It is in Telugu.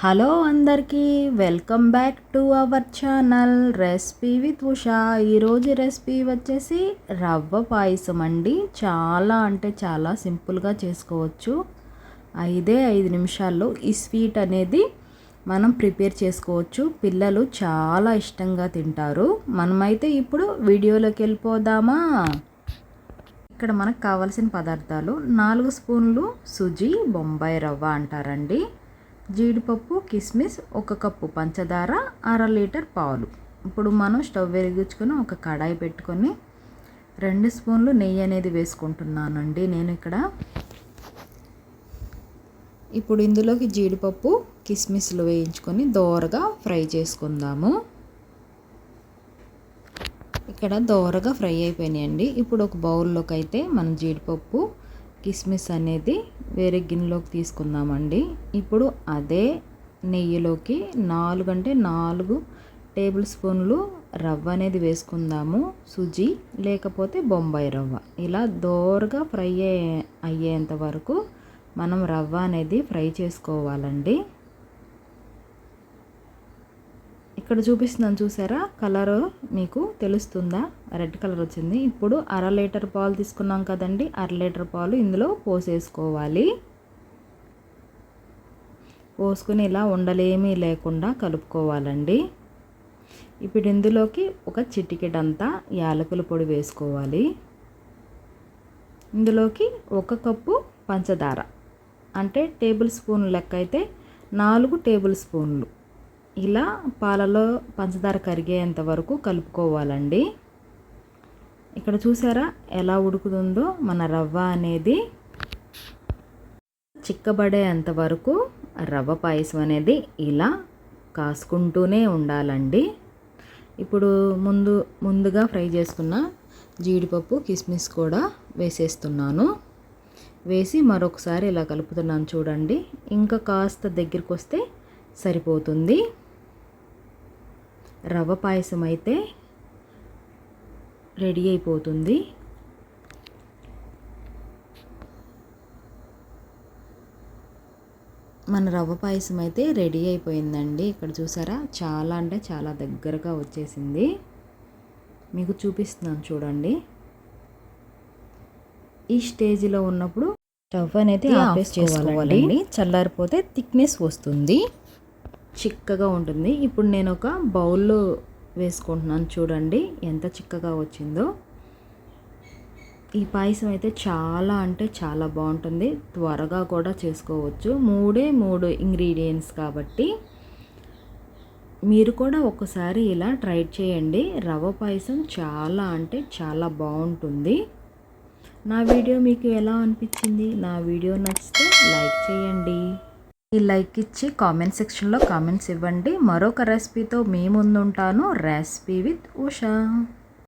హలో అందరికీ welcome back to our channel recipe with Usha. ఈరోజు రెసిపీ వచ్చేసి రవ్వ పాయసం అండి. చాలా అంటే చాలా సింపుల్గా చేసుకోవచ్చు. ఐదే ఐదు నిమిషాల్లో ఈ స్వీట్ అనేది మనం ప్రిపేర్ చేసుకోవచ్చు. పిల్లలు చాలా ఇష్టంగా తింటారు. మనమైతే ఇప్పుడు వీడియోలోకి వెళ్ళిపోదామా? ఇక్కడ మనకు కావాల్సిన పదార్థాలు నాలుగు స్పూన్లు సుజీ బొంబాయి రవ్వ అంటారండి. జీడిపప్పు కిస్మిస్ ఒక కప్పు పంచదార అర లీటర్ పాలు. ఇప్పుడు మనం స్టవ్ వెలిగించుకొని ఒక కడాయి పెట్టుకొని రెండు స్పూన్లు నెయ్యి అనేది వేసుకుంటున్నానండి నేను ఇక్కడ. ఇప్పుడు ఇందులోకి జీడిపప్పు కిస్మిస్లు వేయించుకొని దోరగా ఫ్రై చేసుకుందాము. ఇక్కడ దోరగా ఫ్రై అయిపోయినాయండి. ఇప్పుడు ఒక బౌల్లోకి అయితే మనం జీడిపప్పు కిస్మిస్ అనేది వేరే గిన్నెలోకి తీసుకుందామండి. ఇప్పుడు అదే నెయ్యిలోకి నాలుగు అంటే నాలుగు టేబుల్ స్పూన్లు రవ్వ అనేది వేసుకుందాము. సుజీ లేకపోతే బొంబాయి రవ్వ. ఇలా దోరగా ఫ్రై అయ్యేంత వరకు మనం రవ్వ అనేది ఫ్రై చేసుకోవాలండి. ఇక్కడ చూపిస్తున్నాను చూసారా? కలర్ మీకు తెలుస్తుందా? రెడ్ కలర్ వచ్చింది. ఇప్పుడు అర లీటర్ పాలు తీసుకున్నాం కదండి. అర లీటర్ పాలు ఇందులో పోసేసుకోవాలి. పోసుకుని ఇలా ఉండలేమీ లేకుండా కలుపుకోవాలండి. ఇప్పుడు ఇందులోకి ఒక చిటికెడంతా యాలకుల పొడి వేసుకోవాలి. ఇందులోకి ఒక కప్పు పంచదార. అంటే టేబుల్ స్పూన్ లెక్క అయితే నాలుగు టేబుల్ స్పూన్లు. ఇలా పాలలో పంచదార కరిగేంత వరకు కలుపుకోవాలండి. ఇక్కడ చూసారా ఎలా ఉడుకుతుందో మన రవ్వ అనేది చిక్కబడేంత వరకు రవ్వ పాయసం అనేది ఇలా కాసుకుంటూనే ఉండాలండి. ఇప్పుడు ముందు ముందుగా ఫ్రై చేసుకున్న జీడిపప్పు కిస్మిస్ కూడా వేసేస్తున్నాను. వేసి మరొకసారి ఇలా కలుపుతున్నాను చూడండి. ఇంకా కాస్త దగ్గరికి వస్తే సరిపోతుంది. రవ్వ పాయసం అయితే రెడీ అయిపోతుంది. మన రవ్వ పాయసం అయితే రెడీ అయిపోయిందండి. ఇక్కడ చూసారా? చాలా అంటే చాలా దగ్గరగా వచ్చేసింది. మీకు చూపిస్తున్నాను చూడండి. ఈ స్టేజ్లో ఉన్నప్పుడు స్టవ్ అనేది ఆఫ్ చేసుకోవాలండి. చల్లారిపోతే థిక్నెస్ వస్తుంది. చిక్కగా ఉంటుంది. ఇప్పుడు నేను ఒక బౌల్లో వేసుకుంటున్నాను. చూడండి ఎంత చిక్కగా వచ్చిందో. ఈ పాయసం అయితే చాలా అంటే చాలా బాగుంటుంది. త్వరగా కూడా చేసుకోవచ్చు. మూడే మూడు ఇంగ్రీడియంట్స్ కాబట్టి మీరు కూడా ఒకసారి ఇలా ట్రై చేయండి. రవ పాయసం చాలా అంటే చాలా బాగుంటుంది. నా వీడియో మీకు ఎలా అనిపించింది? నా వీడియో నచ్చితే లైక్ చేయండి. ఈ లైక్ ఇచ్చి కామెంట్ సెక్షన్లో కామెంట్స్ ఇవ్వండి. మరొక రెసిపీతో మీ ముందుంటాను. Recipe with Usha.